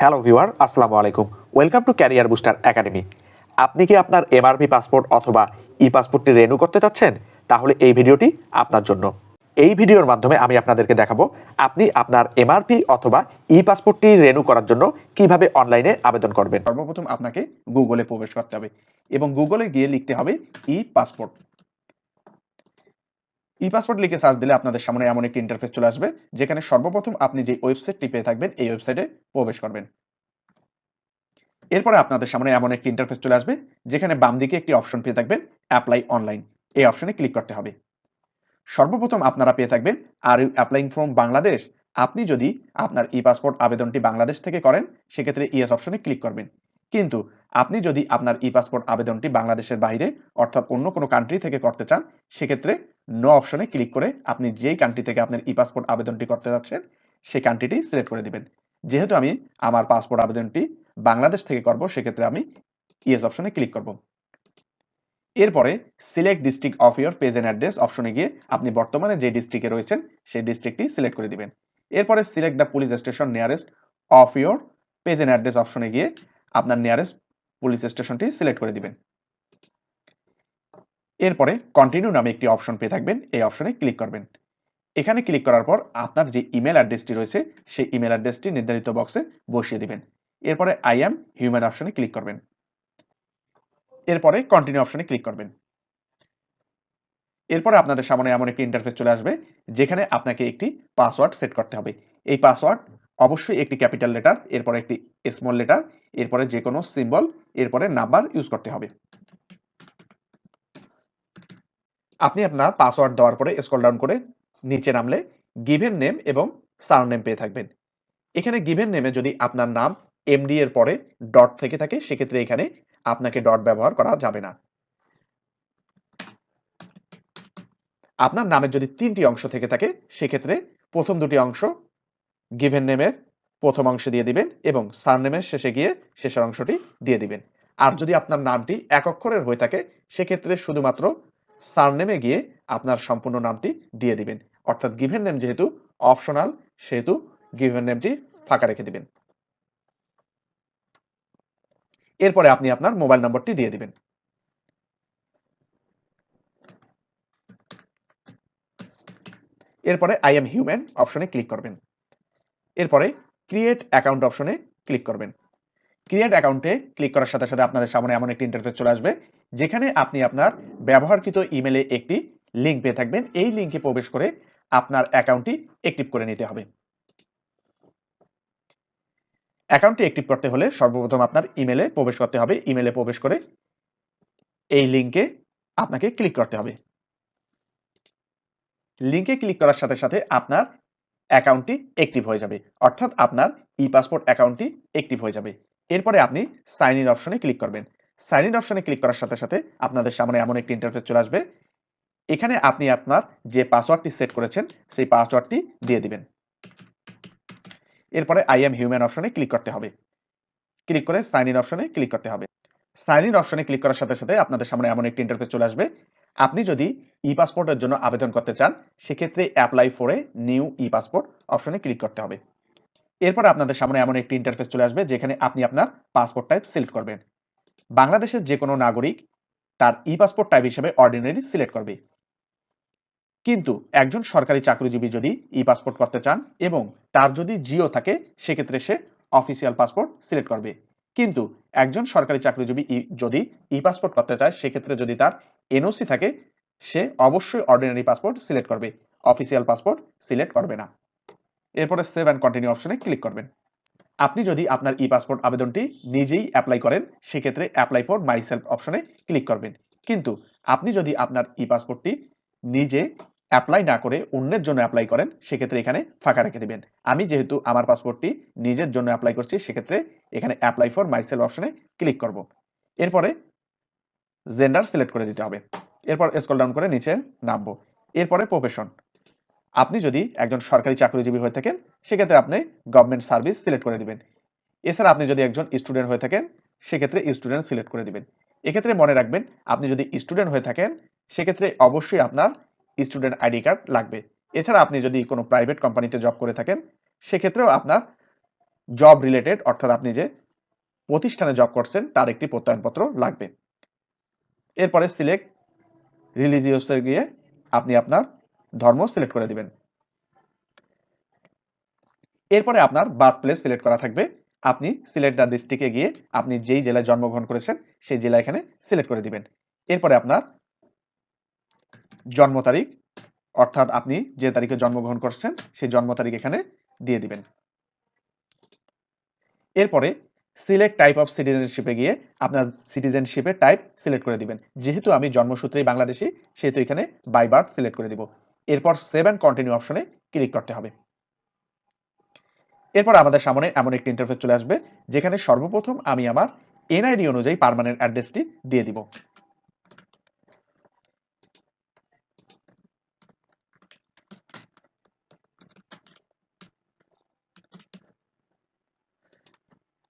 Hello viewer, আসসালামু আলাইকুম। Welcome to career booster academy. আপনি কি আপনার এমআরপি পাসপোর্ট অথবা ই পাসপোর্টটি রেনু করতে চাচ্ছেন? তাহলে এই ভিডিওটি আপনার জন্য। এই ভিডিওর মাধ্যমে আমি আপনাদেরকে দেখাবো, আপনি আপনার এমআরপি অথবা ই পাসপোর্টটি রেনু করার জন্য কীভাবে অনলাইনে আবেদন করবেন। সর্বপ্রথম আপনাকে গুগলে প্রবেশ করতে হবে এবং গুগলে গিয়ে লিখতে হবে ই পাসপোর্ট ই পাসপোর্ট লিখে সার্চ দিলে আপনাদের সামনে এমন একটি ইন্টারফেস চলে আসবে, যেখানে সর্বপ্রথম আপনি যে ওয়েবসাইটটি পেয়ে থাকবেন, এই ওয়েবসাইটে প্রবেশ করবেন। এরপরে আপনাদের সামনে এমন একটি ইন্টারফেস চলে আসবে, যেখানে বাম দিকে একটি অপশন পেয়ে থাকবেন অ্যাপ্লাই অনলাইন এই অপশনে ক্লিক করতে হবে। সর্বপ্রথম আপনারা পেয়ে থাকবেন are you applying from Bangladesh আপনি যদি আপনার ই পাসপোর্ট আবেদনটি বাংলাদেশ থেকে করেন, সেক্ষেত্রে ইয়েস অপশনে ক্লিক করবেন। কিন্তু আপনি যদি আপনার ই পাসপোর্ট আবেদনটি বাংলাদেশের বাইরে, অর্থাৎ অন্য কোনো কান্ট্রি থেকে করতে চান, সেক্ষেত্রে নো অপশনে ক্লিক করে আপনি যেই কান্ট্রি থেকে আপনার ই পাসপোর্ট আবেদনটি করতে যাচ্ছেন, সেই কান্ট্রিটি সিলেক্ট করে দিবেন। যেহেতু আমি আমার পাসপোর্ট আবেদনটি বাংলাদেশ থেকে করব, সেক্ষেত্রে আমি ইয়েস অপশনে ক্লিক করব। এরপরে select district of your page and address অপশনে গিয়ে আপনি বর্তমানে যে ডিস্ট্রিক্টে রয়েছেন, সেই ডিস্ট্রিক্টটি সিলেক্ট করে দিবেন। এরপরে select the police station nearest of your page and address অপশনে গিয়ে আপনার নিয়ারেস্ট পুলিশ স্টেশনটি সিলেক্ট করে দিবেন। এরপরে কন্টিনিউ নামে একটি অপশন পেয়ে থাকবেন, এই অপশনে ক্লিক করবেন। এখানে ক্লিক করার পর আপনার যে ইমেল অ্যাড্রেসটি রয়েছে, সেই ইমেল অ্যাড্রেসটি নির্ধারিত বক্সে বসিয়ে দিবেন। এরপরে আই অ্যাম হিউম্যান অপশনে ক্লিক করবেন। এরপরে কন্টিনিউ অপশনে ক্লিক করবেন। এরপরে আপনাদের সামনে এমন একটি ইন্টারফেস চলে আসবে, যেখানে আপনাকে একটি পাসওয়ার্ড সেট করতে হবে। এই পাসওয়ার্ড অবশ্যই একটি ক্যাপিটাল লেটার এরপরে একটি স্মল লেটার এরপরে যে কোনো সিম্বল এরপরে নাম্বার ইউজ করতে হবে। আপনি আপনার পাসওয়ার্ড দেওয়ার পরে স্কল ডাউন করে নিচে নামলে গিভেন নেম এবং সার নেম পেয়ে থাকবেন। এখানে গিভেন নেমে যদি আপনার নাম এমডি এর পরে ডট থেকে থাকে, সেক্ষেত্রে এখানে আপনাকে ডট ব্যবহার করা যাবে না। আপনার নামের যদি তিনটি অংশ থেকে থাকে, সেক্ষেত্রে প্রথম দুটি অংশ গিভেন নেমের প্রথম অংশে দিয়ে দিবেন এবং সারনেমের শেষে গিয়ে শেষের অংশটি দিয়ে দিবেন। আর যদি আপনার নামটি এক অক্ষরের হয়ে থাকে, সেক্ষেত্রে শুধুমাত্র সারনেমে গিয়ে আপনার সম্পূর্ণ নামটি দিয়ে দিবেন। অর্থাৎ গিভেন নেম যেহেতু অপশনাল, সেহেতু গিভেন নেমটি ফাঁকা রেখে দিবেন। এরপরে আপনি আপনার মোবাইল নম্বরটি দিয়ে দিবেন। এরপরে আই এম হিউম্যান অপশনে ক্লিক করবেন। এরপরে ক্রিয়েট অ্যাকাউন্ট অপশনে ক্লিক করবেন। ক্রিয়েট অ্যাকাউন্টে ক্লিক করার সাথে সাথে আপনাদের সামনে এমন একটি ইন্টারফেস চলে আসবে, যেখানে আপনি আপনার ব্যবহারকৃত ইমেলে একটি লিঙ্ক পেয়ে থাকবেন। এই লিঙ্কে প্রবেশ করে আপনার অ্যাকাউন্টটি অ্যাক্টিভ করে নিতে হবে। অ্যাকাউন্টটি অ্যাক্টিভ করতে হলে সর্বপ্রথম আপনার ইমেলে প্রবেশ করতে হবে। ইমেলে প্রবেশ করে এই লিঙ্কে আপনাকে ক্লিক করতে হবে। লিঙ্কে ক্লিক করার সাথে সাথে আপনার অ্যাকাউন্টটি অ্যাক্টিভ হয়ে যাবে। অর্থাৎ আপনার ই পাসপোর্ট অ্যাকাউন্টটি অ্যাক্টিভ হয়ে যাবে। এরপরে আপনি সাইন ইন অপশনে ক্লিক করবেন। সাইন ইন অপশনে ক্লিক করার সাথে সাথে আপনাদের সামনে এমন একটি ইন্টারফেস চলে আসবে। এখানে আপনি আপনার যে পাসওয়ার্ডটি সেট করেছেন, সেই পাসওয়ার্ডটি দিয়ে দিবেন। এরপরে আই এম হিউম্যান অপশনে ক্লিক করতে হবে। ক্লিক করে সাইন ইন অপশনে ক্লিক করতে হবে। সাইন ইন অপশনে ক্লিক করার সাথে সাথে আপনাদের সামনে এমন একটি ইন্টারফেস চলে আসবে। আপনি যদি ই পাসপোর্টের জন্য আবেদন করতে চান, সেক্ষেত্রে apply for new e passport অপশনে ক্লিক করতে হবে। এরপর আপনাদের সামনে এমন একটি ইন্টারফেস চলে আসবে, যেখানে আপনি আপনার পাসপোর্ট টাইপ সিলেক্ট করবেন। বাংলাদেশের যে কোনো নাগরিক তার ই পাসপোর্ট টাইপ হিসেবে অর্ডিনারি সিলেক্ট করবে। কিন্তু একজন সরকারি চাকরিজীবী যদি ই পাসপোর্ট করতে চান এবং তার যদি জিও থাকে, সেক্ষেত্রে সে অফিসিয়াল পাসপোর্ট সিলেক্ট করবে। কিন্তু একজন সরকারি চাকরিজীবী যদি ই পাসপোর্ট করতে চায়, সেক্ষেত্রে যদি তার এনওসি থাকে, সে অবশ্যই অর্ডিনারি পাসপোর্ট সিলেক্ট করবে। অফিসিয়াল পাসপোর্ট সিলেক্ট করবে না। এরপরে সেভ অ্যান্ড কন্টিনিউ অপশনে ক্লিক করবেন। আপনি যদি আপনার ই পাসপোর্ট আবেদনটি নিজেই অ্যাপ্লাই করেন, সেক্ষেত্রে অ্যাপ্লাই ফর মাই সেলফ অপশনে ক্লিক করবেন। কিন্তু আপনি যদি আপনার ই পাসপোর্টটি নিজে অ্যাপ্লাই না করে অন্যের জন্য অ্যাপ্লাই করেন, সেক্ষেত্রে এখানে ফাঁকা রেখে দেবেন। আমি যেহেতু আমার পাসপোর্টটি নিজের জন্য অ্যাপ্লাই করছি, সেক্ষেত্রে এখানে অ্যাপ্লাই ফর মাই সেলফ অপশনে ক্লিক করব। এরপরে জেন্ডার সিলেক্ট করে দিতে হবে। এরপর স্ক্রল ডাউন করে নিচে নামবো। এরপরে প্রফেশন আপনি যদি একজন সরকারি চাকরিজীবী হয়ে থাকেন, সেক্ষেত্রে আপনি গভর্নমেন্ট সার্ভিস সিলেক্ট করে দিবেন। এছাড়া আপনি যদি একজন স্টুডেন্ট হয়ে থাকেন, সেক্ষেত্রে স্টুডেন্ট সিলেক্ট করে দিবেন। এক্ষেত্রে মনে রাখবেন, আপনি যদি স্টুডেন্ট হয়ে থাকেন, সেক্ষেত্রে অবশ্যই আপনার স্টুডেন্ট আইডি কার্ড লাগবে। এছাড়া আপনি যদি কোনো প্রাইভেট কোম্পানিতে জব করে থাকেন, সেক্ষেত্রেও আপনার জব রিলেটেড অর্থাৎ আপনি যে প্রতিষ্ঠানে জব করছেন, তার একটি প্রত্যয়নপত্র লাগবে। এরপরে সিলেক্ট রিলিজিয়াসে গিয়ে আপনি আপনার ধর্ম সিলেক্ট করে দিবেন। এরপরে আপনার বার্থ প্লেস সিলেক্ট করা থাকবে। আপনি সিলেক্ট দ্য ডিস্ট্রিক্টে গিয়ে আপনি যেই জেলায় জন্মগ্রহণ করেছেন, সেই জেলা এখানে সিলেক্ট করে দিবেন। এরপরে আপনার জন্ম তারিখ, অর্থাৎ আপনি যে তারিখে জন্মগ্রহণ করছেন, সেই জন্ম তারিখ এখানে দিয়ে দিবেন। এরপরে সিলেক্ট টাইপ অফ সিটিজেনশিপে গিয়ে আপনার সিটিজেনশিপের টাইপ সিলেক্ট করে দিবেন। যেহেতু আমি জন্মসূত্রেই বাংলাদেশি, সেহেতু এখানে বাই বার্থ সিলেক্ট করে দিব। এরপর সেভেন কন্টিনিউ অপশনে ক্লিক করতে হবে। এরপর আমাদের সামনে এমন একটি ইন্টারফেস চলে আসবে, যেখানে সর্বপ্রথম আমি আমার এনআইডি অনুযায়ী পার্মানেন্ট অ্যাড্রেসটি দিয়ে দিব।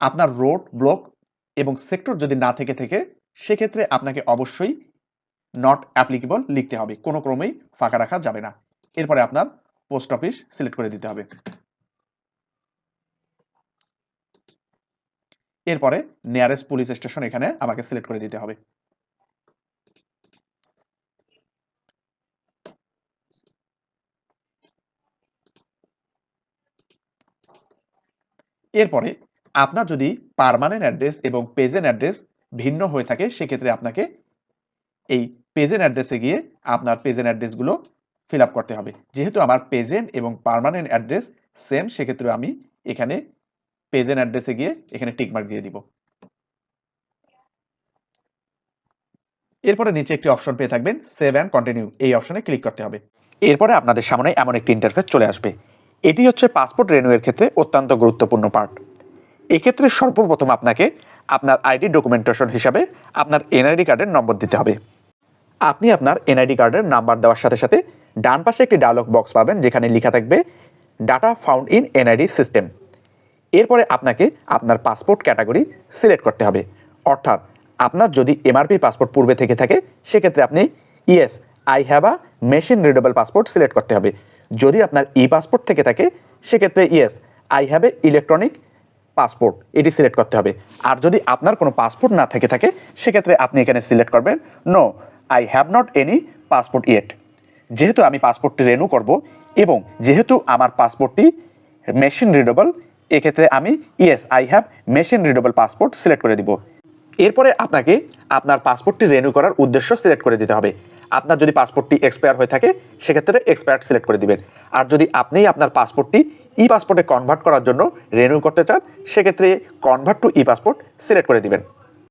আপনার রোড, ব্লক এবং সেক্টর যদি না থেকে থেকে, সেক্ষেত্রে আপনাকে অবশ্যই নট অ্যাপ্লিকেবল লিখতে হবে। কোনো ক্রমেই ফাঁকা রাখা যাবে না। এরপরে আপনার পোস্ট অফিস সিলেক্ট করে দিতে হবে। এরপরে নিয়ারেস্ট পুলিশ স্টেশন এখানে আমাকে সিলেক্ট করে দিতে হবে। এরপরে আপনার যদি পার্মানেন্ট অ্যাড্রেস এবং পেজেন্ট অ্যাড্রেস ভিন্ন হয়ে থাকে, সেক্ষেত্রে আপনাকে এই পেজেন্ট অ্যাড্রেসে গিয়ে আপনার পেজেন্ট অ্যাড্রেসগুলো ফিল আপ করতে হবে। যেহেতু আমার পেজেন্ট এবং পার্মানেন্ট অ্যাড্রেস সেম সেক্ষেত্রে আমি এখানে পেজেন্ট অ্যাড্রেসে গিয়ে এখানে টিকমার্ক দিয়ে দিব। এরপরে নিচে একটি অপশন পেয়ে থাকবেন সেভ অ্যান্ড কন্টিনিউ এই অপশনে ক্লিক করতে হবে। এরপরে আপনাদের সামনে এমন একটি ইন্টারফেস চলে আসবে। এটি হচ্ছে পাসপোর্ট রেনুয়ের ক্ষেত্রে অত্যন্ত গুরুত্বপূর্ণ পার্ট এক্ষেত্রে সর্বপ্রথম আপনাকে আপনার আইডি ডকুমেন্টেশন হিসাবে আপনার এনআইডি কার্ডের নম্বর দিতে হবে। আপনি আপনার এনআইডি কার্ডের নাম্বার দেওয়ার সাথে সাথে ডান পাশে একটি ডায়লগ বক্স পাবেন, যেখানে লেখা থাকবে data found in NID system এরপরে আপনাকে আপনার পাসপোর্ট ক্যাটাগরি সিলেক্ট করতে হবে। অর্থাৎ আপনার যদি এমআরপি পাসপোর্ট পূর্বে থেকে থাকে, সেক্ষেত্রে আপনি yes I have a machine readable passport select করতে হবে। যদি আপনার ই পাসপোর্ট থেকে থাকে, সেক্ষেত্রে yes I have a electronic passport, এটি সিলেক্ট করতে হবে। আর যদি আপনার কোনো পাসপোর্ট না থেকে থাকে, সেক্ষেত্রে আপনি এখানে সিলেক্ট করবেন no I have not any passport yet যেহেতু আমি পাসপোর্টটি রেনু করব এবং যেহেতু আমার পাসপোর্টটি মেশিন রিডেবল এক্ষেত্রে আমি yes I have machine readable passport select করে দিব। এরপরে আপনাকে আপনার পাসপোর্টটি রেনু করার উদ্দেশ্য সিলেক্ট করে দিতে হবে। আপনার যদি পাসপোর্টটি এক্সপায়ার হয়ে থাকে, সেক্ষেত্রে এক্সপায়ার সিলেক্ট করে দিবেন। আর যদি আপনি আপনার পাসপোর্টটি ই পাসপোর্টে কনভার্ট করার জন্য রেনিউ করতে চান, সেক্ষেত্রে convert to e passport select করে দিবেন।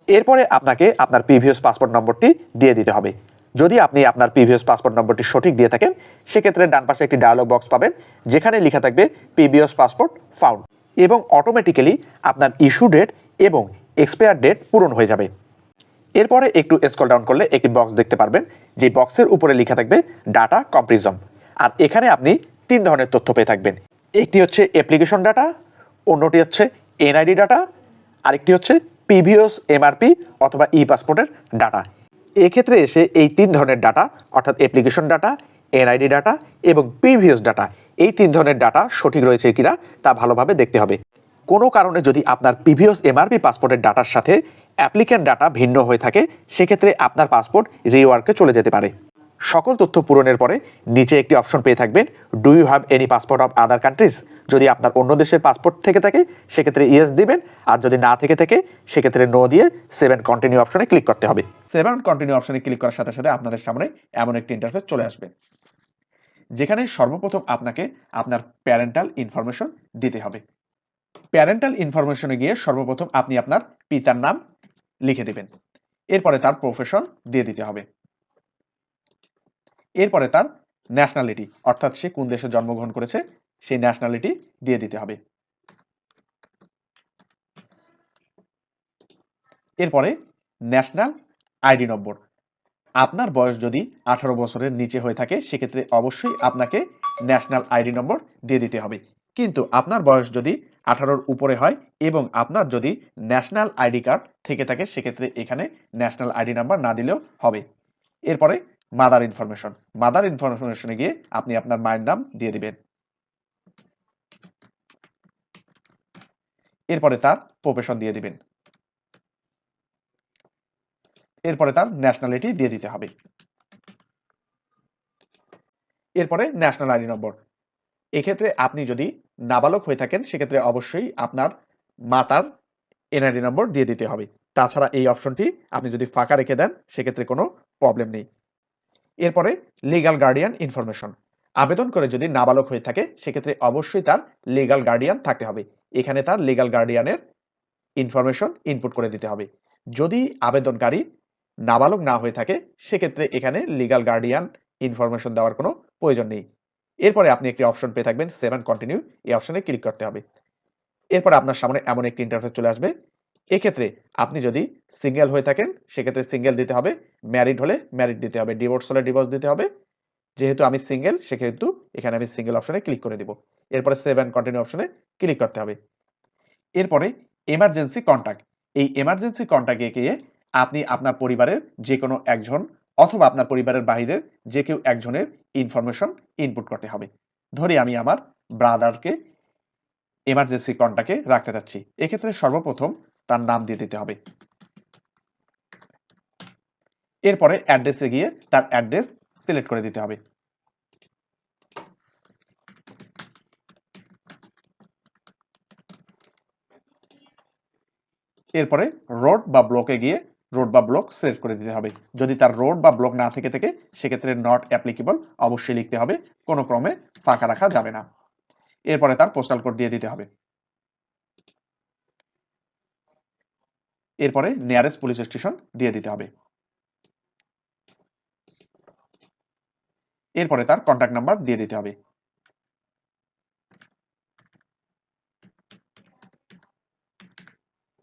এরপরে আপনাকে আপনার প্রিভিয়াস পাসপোর্ট নম্বরটি দিয়ে দিতে হবে। যদি আপনি আপনার প্রিভিয়াস পাসপোর্ট নম্বরটি সঠিক দিয়ে থাকেন, সেক্ষেত্রে ডান পাশে একটি ডায়লগ বক্স পাবেন, যেখানে লেখা থাকবে প্রিভিয়াস পাসপোর্ট ফাউন্ড এবং অটোমেটিক্যালি আপনার ইস্যু ডেট এবং এক্সপায়ার ডেট পূরণ হয়ে যাবে। এরপরে একটু স্কল ডাউন করলে একটি বক্স দেখতে পারবেন যে বক্সের উপরে লেখা থাকবে ডাটা কম্প্রিজম আর এখানে আপনি তিন ধরনের তথ্য পেয়ে থাকবেন। একটি হচ্ছে অ্যাপ্লিকেশন ডাটা অন্যটি হচ্ছে এনআইডি ডাটা আরেকটি হচ্ছে পিভিওস এমআরপি অথবা ই পাসপোর্টের ডাটা এক্ষেত্রে এসে এই তিন ধরনের ডাটা অর্থাৎ অ্যাপ্লিকেশন ডাটা এনআইডি ডাটা এবং প্রিভিয়াস ডাটা এই তিন ধরনের ডাটা সঠিক রয়েছে কিনা তা ভালোভাবে দেখতে হবে। কোনো কারণে যদি আপনার প্রিভিয়াস এমআরপি পাসপোর্টের ডাটার সাথে অ্যাপ্লিক্যান্ট ডাটা ভিন্ন হয়ে থাকে, সেক্ষেত্রে আপনার পাসপোর্ট রিওয়ার্কে চলে যেতে পারে। সকল তথ্য পূরণের পরে নিচে একটি অপশন পেয়ে থাকবেন do you have any passport of other countries যদি আপনার অন্য দেশের পাসপোর্ট থেকে থাকে, সেক্ষেত্রে ইয়েস দিবেন, আর যদি না থেকে থাকে, সেক্ষেত্রে নো দিয়ে সেভেন কন্টিনিউ অপশনে ক্লিক করতে হবে। সেভেন কন্টিনিউ অপশনে ক্লিক করার সাথে সাথে আপনাদের সামনে এমন একটি ইন্টারফেস চলে আসবে, যেখানে সর্বপ্রথম আপনাকে আপনার প্যারেন্টাল ইনফরমেশন দিতে হবে। প্যারেন্টাল ইনফরমেশনে গিয়ে সর্বপ্রথম আপনি আপনার পিতার নাম লিখে দিবেন। এরপরে তার প্রফেশন দিয়ে দিতে হবে। এরপরে তার ন্যাশনালিটি অর্থাৎ সে কোন দেশে জন্মগ্রহণ করেছে, সেই ন্যাশনালিটি দিয়ে দিতে হবে। এরপরে ন্যাশনাল আইডি নম্বর। আপনার বয়স যদি আঠারো বছরের নিচে হয়ে থাকে, সেক্ষেত্রে অবশ্যই আপনাকে ন্যাশনাল আইডি নম্বর দিয়ে দিতে হবে। কিন্তু আপনার বয়স যদি আঠারোর উপরে হয় এবং আপনার যদি ন্যাশনাল আইডি কার্ড থেকে থাকে, সেক্ষেত্রে এখানে ন্যাশনাল আইডি নাম্বার না দিলেও হবে। এরপরে মাদার ইনফরমেশন মাদার ইনফরমেশনে গিয়ে আপনি আপনার মায়ের নাম দিয়ে দিবেন। এরপরে তার প্রফেশন দিয়ে দিবেন। এরপরে তার ন্যাশনালিটি দিয়ে দিতে হবে। এরপরে ন্যাশনাল আইডি নম্বর এক্ষেত্রে আপনি যদি নাবালক হয়ে থাকেন, সেক্ষেত্রে অবশ্যই আপনার মাতার এনআইডি নম্বর দিয়ে দিতে হবে। তাছাড়া এই অপশনটি আপনি যদি ফাঁকা রেখে দেন, সেক্ষেত্রে কোনো প্রবলেম নেই। এরপরে লিগাল গার্ডিয়ান ইনফরমেশন আবেদন করে যদি নাবালক হয়ে থাকে, সেক্ষেত্রে অবশ্যই তার লিগাল গার্ডিয়ান থাকতে হবে। এখানে তার লিগাল গার্ডিয়ানের ইনফরমেশন ইনপুট করে দিতে হবে। যদি আবেদনকারী নাবালক না হয়ে থাকে, সেক্ষেত্রে এখানে লিগ্যাল গার্ডিয়ান ইনফরমেশন দেওয়ার কোনো প্রয়োজন নেই। এরপরে আপনি একটি অপশন পেয়ে থাকবেন সেভেন কন্টিনিউ এই অপশনে ক্লিক করতে হবে। এরপর আপনার সামনে এমন একটি ইন্টারফেস চলে আসবে। এক্ষেত্রে আপনি যদি সিঙ্গেল হয়ে থাকেন, সেক্ষেত্রে সিঙ্গেল দিতে হবে ম্যারিড হলে ম্যারিড দিতে হবে ডিভোর্স হলে ডিভোর্স দিতে হবে। যেহেতু আমি সিঙ্গেল সেক্ষেত্রে এখানে আমি সিঙ্গেল অপশনে ক্লিক করে দিব। এরপরে সেভেন কন্টিনিউ অপশনে ক্লিক করতে হবে। এরপরে এমার্জেন্সি কন্ট্যাক্ট এই এমার্জেন্সি কন্ট্যাক্টে গিয়ে আপনি আপনার পরিবারের যে কোনো একজন অথবা আপনার পরিবারের বাইরের যে কেউ একজনের ইনফরমেশন ইনপুট করতে হবে। ধরি আমি আমার ব্রাদারকে এমার্জেন্সি কন্ট্যাক্টে রাখতে চাচ্ছি। এক্ষেত্রে সর্বপ্রথম তার নাম দিয়ে দিতে হবে। এরপরে অ্যাড্রেসে গিয়ে তার অ্যাড্রেস সিলেক্ট করে দিতে হবে। এরপরে রোড বা ব্লকে গিয়ে রোড বা ব্লক সিলেক্ট করে দিতে হবে। যদি তার রোড বা ব্লক না থেকে থেকে, সেক্ষেত্রে নট অ্যাপ্লিকেবল অবশ্যই লিখতে হবে, কোনো ক্রমে ফাঁকা রাখা যাবে না। এরপরে তার পোস্টাল কোড দিয়ে দিতে হবে। এরপরে নিয়ারেস্ট পুলিশ স্টেশন দিয়ে দিতে হবে। এরপরে তার কন্ট্যাক্ট নাম্বার দিয়ে দিতে হবে।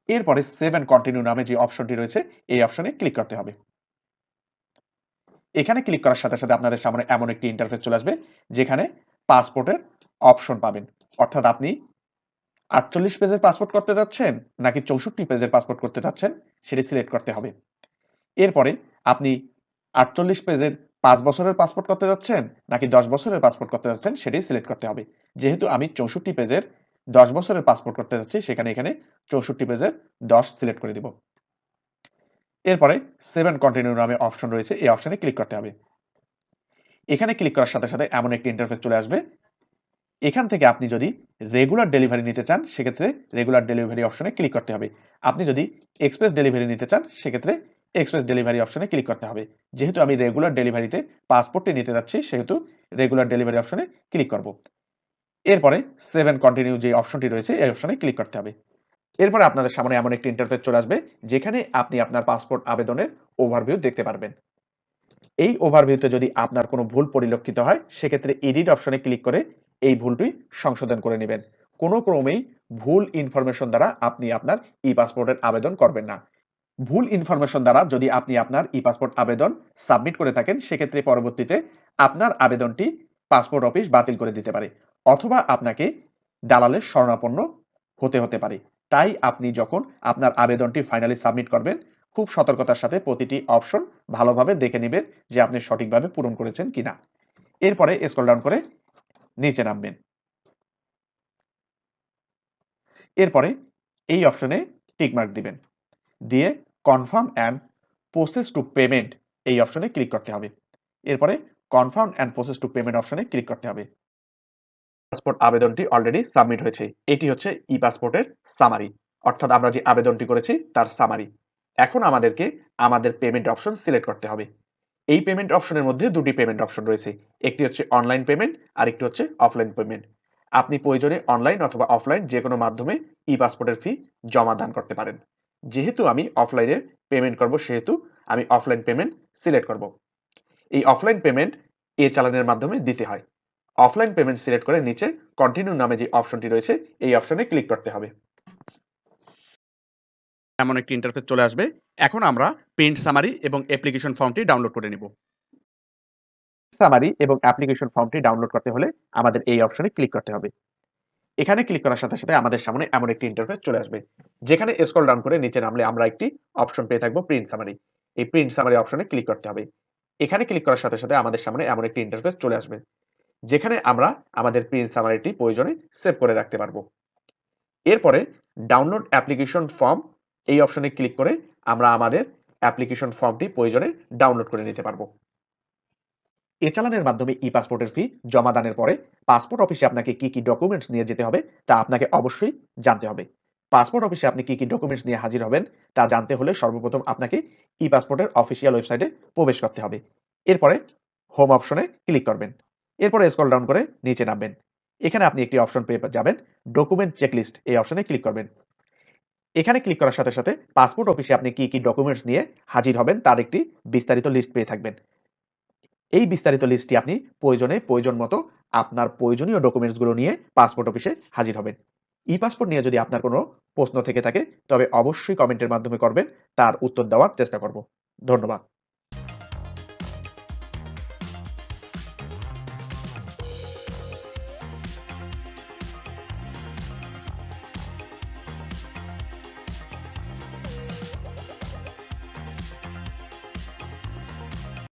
এরপরে সেভ অ্যান্ড কন্টিনিউ নামে যে অপশনটি রয়েছে, এই অপশনে ক্লিক করতে হবে। এখানে ক্লিক করার সাথে সাথে আপনাদের সামনে এমন একটি ইন্টারফেস চলে আসবে, যেখানে পাসপোর্টের অপশন পাবেন। অর্থাৎ আপনি আটচল্লিশ পেজের পাসপোর্ট করতে যাচ্ছেন, নাকি চৌষট্টি পেজের পাসপোর্ট করতে যাচ্ছেন, সেটি সিলেক্ট করতে হবে। এরপরে আপনি আটচল্লিশ পেজের পাঁচ বছরের পাসপোর্ট করতে যাচ্ছেন, নাকি দশ বছরের পাসপোর্ট করতে যাচ্ছেন, সেটি সিলেক্ট করতে হবে। যেহেতু আমি চৌষট্টি পেজের দশ বছরের পাসপোর্ট করতে যাচ্ছি, সেখানে এখানে চৌষট্টি পেজের দশ সিলেক্ট করে দিব। এরপরে সেভেন কন্টিনিউ নামে অপশন রয়েছে, এই অপশনে ক্লিক করতে হবে। এখানে ক্লিক করার সাথে সাথে এমন একটি ইন্টারফেস চলে আসবে। এখান থেকে আপনি যদি রেগুলার ডেলিভারি নিতে চান, সেক্ষেত্রে রেগুলার ডেলিভারি অপশনে ক্লিক করতে হবে। আপনি যদি এক্সপ্রেস ডেলিভারি নিতে চান, সেক্ষেত্রে এক্সপ্রেস ডেলিভারি অপশনে ক্লিক করতে হবে। যেহেতু আমি রেগুলার ডেলিভারিতে পাসপোর্টটি নিতে যাচ্ছি, সেহেতু রেগুলার ডেলিভারি অপশনে ক্লিক করব। এরপরে সেভেন কন্টিনিউ যে অপশনটি রয়েছে, এই অপশনে ক্লিক করতে হবে। এরপরে আপনাদের সামনে এমন একটি ইন্টারফেস চলে আসবে, যেখানে আপনি আপনার পাসপোর্ট আবেদনের ওভারভিউ দেখতে পারবেন। এই ওভারভিউতে যদি আপনার কোনো ভুল পরিলক্ষিত হয়, সেক্ষেত্রে এডিট অপশনে ক্লিক করে এই ভুলটি সংশোধন করে নেবেন। কোনো ক্রমেই ভুল ইনফরমেশন দ্বারা আপনি আপনার ই পাসপোর্টের আবেদন করবেন না। ভুল ইনফরমেশন দ্বারা যদি আপনি আপনার ই পাসপোর্ট আবেদন সাবমিট করে থাকেন, সেক্ষেত্রে পরবর্তীতে আপনার আবেদনটি পাসপোর্ট অফিস বাতিল করে দিতে পারে। অথবা আপনাকে দালালের শরণাপন্ন হতে হতে পারে। তাই আপনি যখন আপনার আবেদনটি ফাইনালি সাবমিট করবেন, খুব সতর্কতার সাথে প্রতিটি অপশন ভালোভাবে দেখে নেবেন যে আপনি সঠিকভাবে পূরণ করেছেন কিনা। এরপরে স্ক্রল ডাউন করে নিচে নামবেন। এরপরে এই অপশনে টিকমার্ক দিবেন। দিয়ে confirm and process to payment এই অপশনে ক্লিক করতে হবে। এরপরে confirm and process to payment অপশনে ক্লিক করতে হবে। পাসপোর্ট আবেদনটি অলরেডি সাবমিট হয়েছে। এটি হচ্ছে ই পাসপোর্টের সামারি অর্থাৎ আমরা যে আবেদনটি করেছি, তার সামারি এখন আমাদেরকে আমাদের পেমেন্ট অপশন সিলেক্ট করতে হবে। এই পেমেন্ট অপশনের মধ্যে দুটি পেমেন্ট অপশন রয়েছে। একটি হচ্ছে অনলাইন পেমেন্ট আর একটি হচ্ছে অফলাইন পেমেন্ট আপনি প্রয়োজনে অনলাইন অথবা অফলাইন যে কোনো মাধ্যমে ই পাসপোর্টের ফি জমা দান করতে পারেন। যেহেতু আমি অফলাইনের পেমেন্ট করব, সেহেতু আমি অফলাইন পেমেন্ট সিলেক্ট করব। এই অফলাইন পেমেন্ট এ চালানের মাধ্যমে দিতে হয়। অফলাইন পেমেন্ট সিলেক্ট করে নিচে কন্টিনিউ নামে যে অপশনটি রয়েছে, এই অপশনে ক্লিক করতে হবে। এমন একটি ইন্টারফেস চলে আসবে। এখন আমরা প্রিন্ট সামারি এবং অ্যাপ্লিকেশন ফর্মটি ডাউনলোড করে নিব। সামারি এবং অ্যাপ্লিকেশন ফর্মটি ডাউনলোড করতে হলে আমাদের এই অপশনে ক্লিক করতে হবে। এখানে ক্লিক করার সাথে সাথে আমাদের সামনে এমন একটি ইন্টারফেস চলে আসবে। যেখানে স্ক্রল ডাউন করে নিচে নামলে আমরা একটি অপশন পেয়ে থাকব প্রিন্ট সামারি এই প্রিন্ট সামারি অপশনে ক্লিক করতে হবে। এখানে ক্লিক করার সাথে সাথে আমাদের সামনে এমন একটি ইন্টারফেস চলে আসবে। যেখানে আমরা আমাদের প্রিন্ট সামারিটি প্রয়োজনে সেভ করে রাখতে পারব। এরপরে ডাউনলোড অ্যাপ্লিকেশন ফর্ম এই অপশনে ক্লিক করে আমরা আমাদের অ্যাপ্লিকেশন ফর্মটি প্রয়োজনে ডাউনলোড করে নিতে পারব। এ চালানের মাধ্যমে ই পাসপোর্টের ফি জমা দানের পরে পাসপোর্ট অফিসে আপনাকে কি কি ডকুমেন্টস নিয়ে যেতে হবে তা আপনাকে অবশ্যই জানতে হবে। পাসপোর্ট অফিসে আপনি কি কি ডকুমেন্টস নিয়ে হাজির হবেন তা জানতে হলে সর্বপ্রথম আপনাকে ই পাসপোর্টের অফিসিয়াল ওয়েবসাইটে প্রবেশ করতে হবে। এরপরে হোম অপশনে ক্লিক করবেন। এরপরে স্কল ডাউন করে নিচে নামবেন। এখানে আপনি একটি অপশন পেয়ে যাবেন ডকুমেন্ট চেকলিস্ট এই অপশনে ক্লিক করবেন। এখানে ক্লিক করার সাথে সাথে পাসপোর্ট অফিসে আপনি কি কি ডকুমেন্টস নিয়ে হাজির হবেন তার একটি বিস্তারিত লিস্ট পেয়ে থাকবেন। এই বিস্তারিত লিস্টটি আপনি প্রয়োজনে প্রয়োজন মতো আপনার প্রয়োজনীয় ডকুমেন্টসগুলো নিয়ে পাসপোর্ট অফিসে হাজির হবেন। ই পাসপোর্ট নিয়ে যদি আপনার কোনো প্রশ্ন থেকে থাকে, তবে অবশ্যই কমেন্টের মাধ্যমে করবেন, তার উত্তর দেওয়ার চেষ্টা করব। ধন্যবাদ।